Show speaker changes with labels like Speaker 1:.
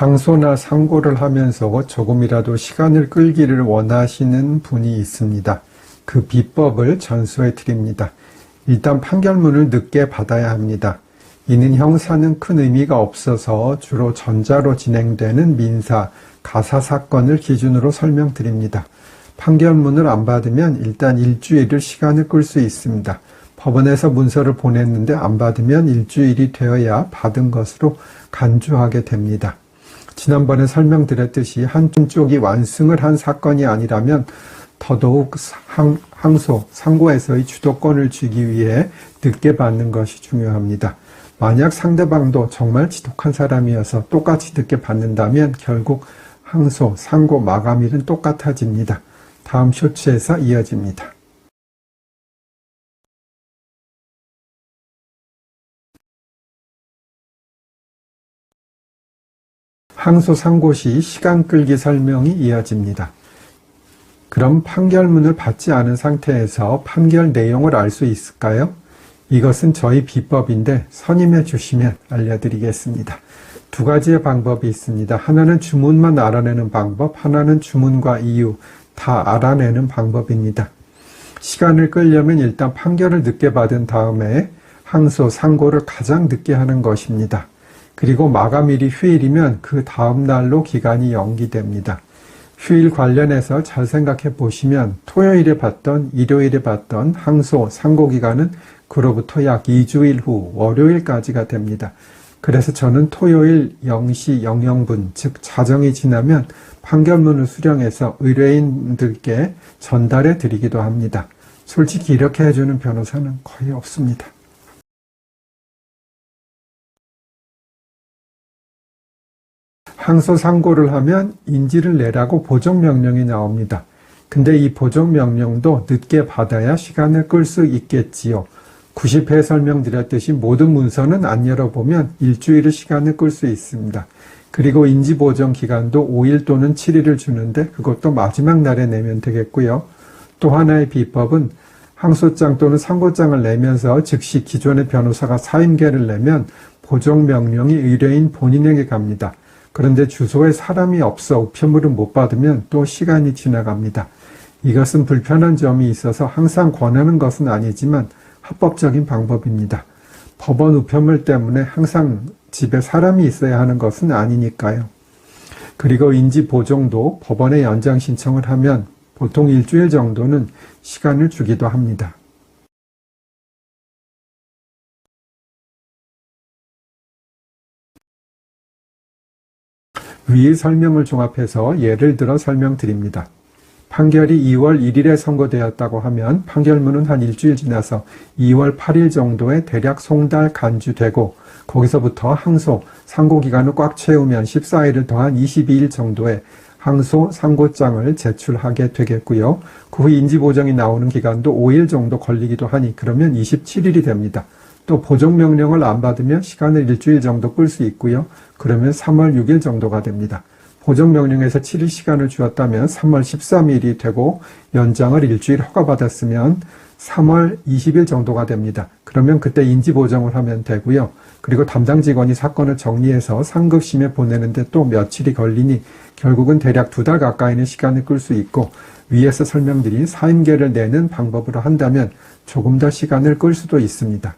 Speaker 1: 항소나 상고를 하면서 조금이라도 시간을 끌기를 원하시는 분이 있습니다. 그 비법을 전수해 드립니다. 일단 판결문을 늦게 받아야 합니다. 이는 형사는 큰 의미가 없어서 주로 전자로 진행되는 민사, 가사 사건을 기준으로 설명드립니다. 판결문을 안 받으면 일단 일주일을 시간을 끌 수 있습니다. 법원에서 문서를 보냈는데 안 받으면 일주일이 되어야 받은 것으로 간주하게 됩니다. 지난번에 설명드렸듯이 한쪽이 완승을 한 사건이 아니라면 더더욱 항, 항소, 상고에서의 주도권을 쥐기 위해 늦게 받는 것이 중요합니다. 만약 상대방도 정말 지독한 사람이어서 똑같이 늦게 받는다면 결국 항소, 상고 마감일은 똑같아집니다. 다음 쇼츠에서 이어집니다. 항소 상고 시 시간 끌기 설명이 이어집니다. 그럼 판결문을 받지 않은 상태에서 판결 내용을 알 수 있을까요? 이것은 저희 비법인데 선임해 주시면 알려드리겠습니다. 두 가지의 방법이 있습니다. 하나는 주문만 알아내는 방법, 하나는 주문과 이유 다 알아내는 방법입니다. 시간을 끌려면 일단 판결을 늦게 받은 다음에 항소, 상고를 가장 늦게 하는 것입니다. 그리고 마감일이 휴일이면 그 다음 날로 기간이 연기됩니다. 휴일 관련해서 잘 생각해 보시면 토요일에 받던 일요일에 받던 항소, 상고 기간은 그로부터 약 2주일 후 월요일까지가 됩니다. 그래서 저는 토요일 0시 00분, 즉 자정이 지나면 판결문을 수령해서 의뢰인들께 전달해 드리기도 합니다. 솔직히 이렇게 해주는 변호사는 거의 없습니다. 항소 상고를 하면 인지를 내라고 보정명령이 나옵니다. 근데 이 보정명령도 늦게 받아야 시간을 끌 수 있겠지요. 90회 설명드렸듯이 모든 문서는 안 열어보면 일주일의 시간을 끌 수 있습니다. 그리고 인지보정 기간도 5일 또는 7일을 주는데 그것도 마지막 날에 내면 되겠고요. 또 하나의 비법은 항소장 또는 상고장을 내면서 즉시 기존의 변호사가 사임계를 내면 보정명령이 의뢰인 본인에게 갑니다. 그런데 주소에 사람이 없어 우편물을 못 받으면 또 시간이 지나갑니다. 이것은 불편한 점이 있어서 항상 권하는 것은 아니지만 합법적인 방법입니다. 법원 우편물 때문에 항상 집에 사람이 있어야 하는 것은 아니니까요. 그리고 인지 보정도 법원에 연장 신청을 하면 보통 일주일 정도는 시간을 주기도 합니다. 위 설명을 종합해서 예를 들어 설명드립니다. 판결이 2월 1일에 선고되었다고 하면 판결문은 한 일주일 지나서 2월 8일 정도에 대략 송달 간주되고 거기서부터 항소, 상고 기간을 꽉 채우면 14일을 더한 22일 정도에 항소 상고장을 제출하게 되겠고요. 그 후 인지보정이 나오는 기간도 5일 정도 걸리기도 하니 그러면 27일이 됩니다. 또 보정명령을 안 받으면 시간을 일주일 정도 끌 수 있고요. 그러면 3월 6일 정도가 됩니다. 보정명령에서 7일 시간을 주었다면 3월 13일이 되고 연장을 일주일 허가받았으면 3월 20일 정도가 됩니다. 그러면 그때 인지 보정을 하면 되고요. 그리고 담당 직원이 사건을 정리해서 상급심에 보내는데 또 며칠이 걸리니 결국은 대략 두 달 가까이는 시간을 끌 수 있고 위에서 설명드린 사임계를 내는 방법으로 한다면 조금 더 시간을 끌 수도 있습니다.